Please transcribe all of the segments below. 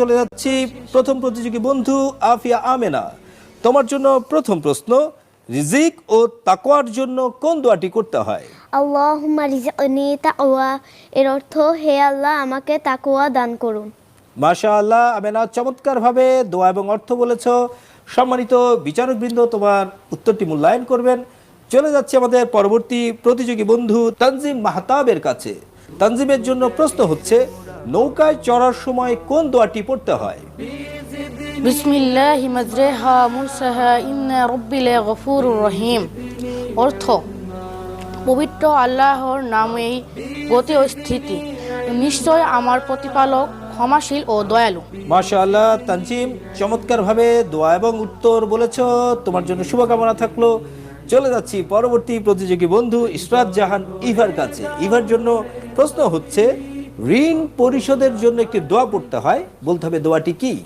চলে যাচ্ছি। প্রথম প্রতিযোগী বন্ধু আফিয়া আমেনা। তোমার জন্য প্রথম প্রশ্ন রিজিক ও তাকওয়ার জন্য কোন দোয়াটি করতে হয়? আল্লাহুম্মা রিজকনি তাকওয়া এর অর্থ হে আল্লাহ আমাকে তাকওয়া দান করুন। মাশা আল্লাহ আমেনা চমৎকারভাবে দোয়া এবং অর্থ বলেছ। সম্মানিত বিচারকবৃন্দ তোমার উত্তরটি মূল্যায়ন করবেন। চলে যাচ্ছে আমাদের পরবর্তী প্রতিযোগী বন্ধু তানজিম মাহতাবের কাছে। তানজিমের জন্য প্রশ্ন হচ্ছে নৌকায় চড়ার সময় কোন দোয়াটি পড়তে হয়? বিসমিল্লাহি মাজরেহা মুরসাহা ইন্না রব্বিল গফুরুর রহিম। অর্থ পবিত্র আল্লাহর নামেই গতি ও স্থিতি। নিশ্চয় আমার প্রতিপালক ক্ষমাশীল ও দয়ালু। মাশা আল্লাহ তানজিম চমৎকারভাবে দোয়া এবং উত্তর বলেছ। তোমার জন্য শুভকামনা থাকল। চলে যাচ্ছি পরবর্তী প্রতিযোগী বন্ধু ইসরাত জাহান ইভার কাছে। ইভার জন্য প্রশ্ন হচ্ছে ঋণ পরিশোধের জন্য একটি দোয়া পড়তে হয়। বলতে হবে দোয়াটি কি?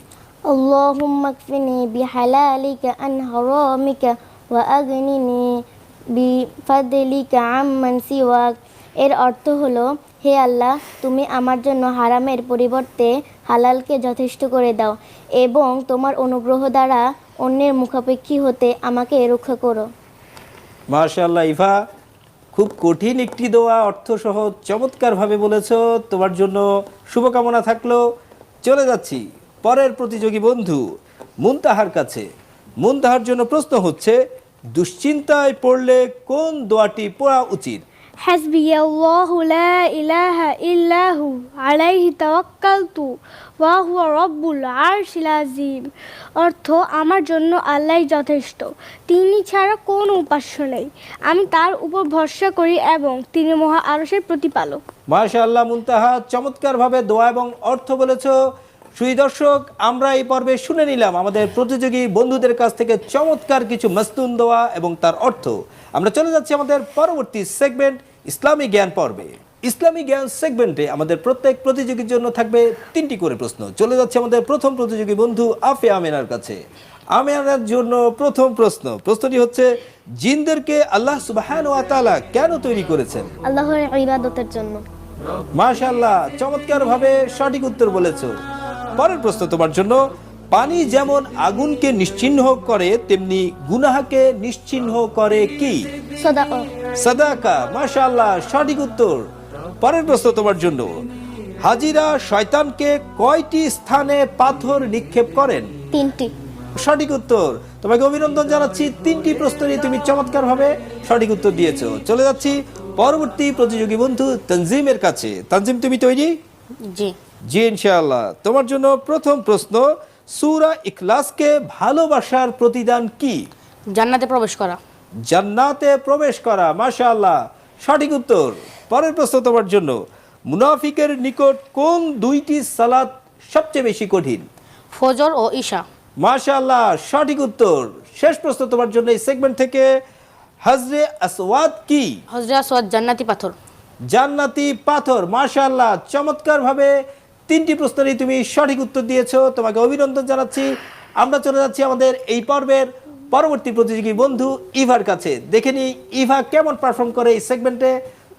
এর অর্থ হলো হে আল্লাহ তুমি আমার জন্য হারামের পরিবর্তে হালালকে যথেষ্ট করে দাও এবং তোমার অনুগ্রহ দ্বারা অন্যের মুখাপেক্ষী হতে আমাকে রক্ষা করো। মাশা আল্লাহ ইভা খুব কঠিন একটি দোয়া, অর্থসহ চমৎকারভাবে বলেছ। তোমার জন্য শুভকামনা থাকল। চলে যাচ্ছি পরের প্রতিযোগী বন্ধু মুনতাহার কাছে। মুনতাহার জন্য প্রশ্ন হচ্ছে, দুশ্চিন্তায় পড়লে কোন দোয়াটি পড়া উচিত? حسبي الله لا إله إلا هو عليه توكلت وهو رب العرش العظيم অর্থ আমার জন্য আল্লাহ যথেষ্ট তিনি ছাড়া কোনো উপাস্য নেই আমি তার উপর ভরসা করি এবং তিনি মহা আরসের প্রতিপালক মাশা আল্লাহ মুনতাহা চমৎকারভাবে দোয়া এবং অর্থ বলেছ সুই দর্শক আমরা এই পর্বে শুনে নিলাম আমাদের প্রতিযোগী বন্ধুদের কাছ থেকে চমৎকার কিছু মস্তুন দেওয়া এবং তার অর্থ। আমরা চলে যাচ্ছি আমাদের পরবর্তী সেগমেন্ট ইসলামী জ্ঞান পর্বে। ইসলামী জ্ঞান সেগমেন্টে আমাদের প্রত্যেক প্রতিযোগীর জন্য থাকবে তিনটি করে প্রশ্ন। চলে যাচ্ছে আমাদের প্রথম প্রতিযোগী বন্ধু আফে আমেনার কাছে। আমেনার জন্য প্রথম প্রশ্ন। প্রশ্নটি হচ্ছে জিনদেরকে আল্লাহ সুবাহান ওয়া তাআলা কেন তৈরি করেছেন? আল্লাহর ইবাদতের জন্য। মাশাল্লাহ চমৎকার ভাবে সঠিক উত্তর বলেছ। পরের প্রশ্ন তোমার জন্য পানি যেমন আগুনকে নিশ্চিহ্ন করে তেমনি গুনাহাকে নিশ্চিহ্ন করে কি? সাদাকা। মাশাল্লাহ সঠিক উত্তর। পরের প্রশ্ন তোমার জন্য হাজিরা শয়তানকে কয়টি স্থানে পাথর নিক্ষেপ করেন? তিনটি। সঠিক উত্তর তোমাকে অভিনন্দন জানাচ্ছি তিনটি প্রশ্নেরই তুমি চমৎকার ভাবে সঠিক উত্তর দিয়েছ। চলে যাচ্ছি পরবর্তী প্রতিযোগী বন্ধু তানজিমের কাছে। তানজিম তুমি তৈরি? জি। জি ইনশাআল্লাহ। তোমার জন্য প্রথম প্রশ্ন সূরা ইখলাসকে ভালোবাসার প্রতিদান কি? জান্নাতে প্রবেশ করা। জান্নাতে প্রবেশ করা মাশাআল্লাহ। সঠিক উত্তর পরের প্রশ্ন তোমার জন্য। মুনাফিকের নিকট কোন দুইটি সালাত সবচেয়ে বেশি কঠিন? ফজর ও ঈশা। মাশাআল্লাহ সঠিক উত্তর। শেষ প্রশ্ন তোমার জন্য এই সেগমেন্ট থেকে। হজরে আসওয়াদ কি? হজরা সোয়াদ জান্নাতি পাথর। জান্নাতি পাথর মাশাআল্লাহ। চমৎকার ভাবে তিনটি প্রশ্নেরই তুমি সঠিক উত্তর দিয়েছ। তোমাকে অভিনন্দন জানাচ্ছি। আমরা চলে যাচ্ছি আমাদের এই পর্বের পরবর্তী প্রতিযোগী বন্ধু ইভার কাছে। দেখে নি ইভা কেমন পারফর্ম করে এই সেগমেন্টে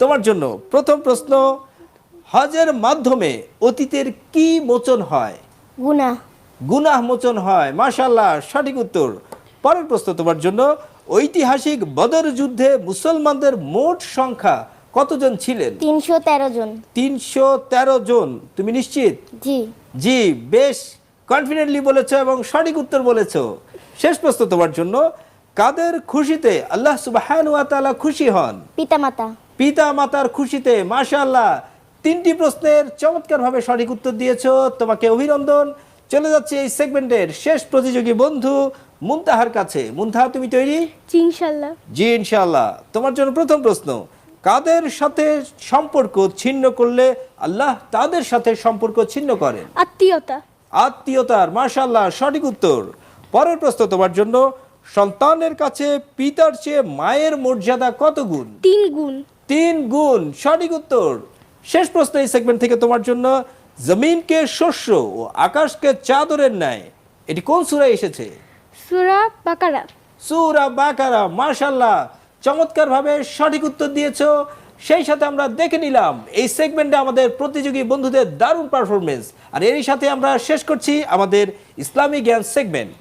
তোমার জন্য প্রথম প্রশ্ন হজের মাধ্যমে অতীতের কি মোচন হয়? গুনাহ। গুনাহ মোচন হয় মাশাল্লাহ সঠিক উত্তর। পরের প্রশ্ন তোমার জন্য ঐতিহাসিক বদর যুদ্ধে মুসলমানদের মোট সংখ্যা কতজন ছিলেন? তিনশো তেরো জন। তিনশো তেরো জন। তুমি নিশ্চিত? জি। জি বেশ। কনফিডেন্টলি বলেছ এবং সঠিক উত্তর বলেছ। শেষ প্রশ্ন তোমার জন্য। কাদের খুশিতে আল্লাহ সুবাহান ওয়া তাআলা খুশি হন? পিতামাতা। পিতা মাতার খুশিতে মাশাআল্লাহ। তিনটি প্রশ্নের চমৎকারভাবে সঠিক উত্তর দিয়েছ। তোমাকে অভিনন্দন। চলে যাচ্ছে এই সেগমেন্টের শেষ প্রতিযোগী বন্ধু মুনতাহার কাছে। মুনতাহা তুমি তৈরি? জি ইনশাল্লাহ জি ইনশাআল্লাহ। তোমার জন্য প্রথম প্রশ্ন। কাদের সাথে সম্পর্ক ছিন্ন করলে আল্লাহ তাদের সাথে সম্পর্ক ছিন্ন করেন? আত্মীয়তা। আত্মীয়তার মাশাআল্লাহ সঠিক উত্তর। পরের প্রশ্ন তোমার জন্য সন্তানের কাছে পিতার চেয়ে মায়ের মর্যাদা কত গুণ? তিন গুণ। তিন গুণ সঠিক উত্তর। শেষ প্রশ্ন এই সেগমেন্ট থেকে তোমার জন্য জমিনকে শস্য ও আকাশকে চাদরের ন্যায়। এটি কোন সুরায় এসেছে? সুরা বাকারা। সুরা বাকারা মাশাল্লাহ চমৎকার ভাবে সঠিক উত্তর দিয়েছ। সেই সাথে আমরা দেখে নিলাম, এই সেগমেন্টে আমাদের প্রতিযোগী বন্ধুদের দারুণ পারফরমেন্স আর এরই সাথে আমরা শেষ করছি আমাদের ইসলামী জ্ঞান সেগমেন্ট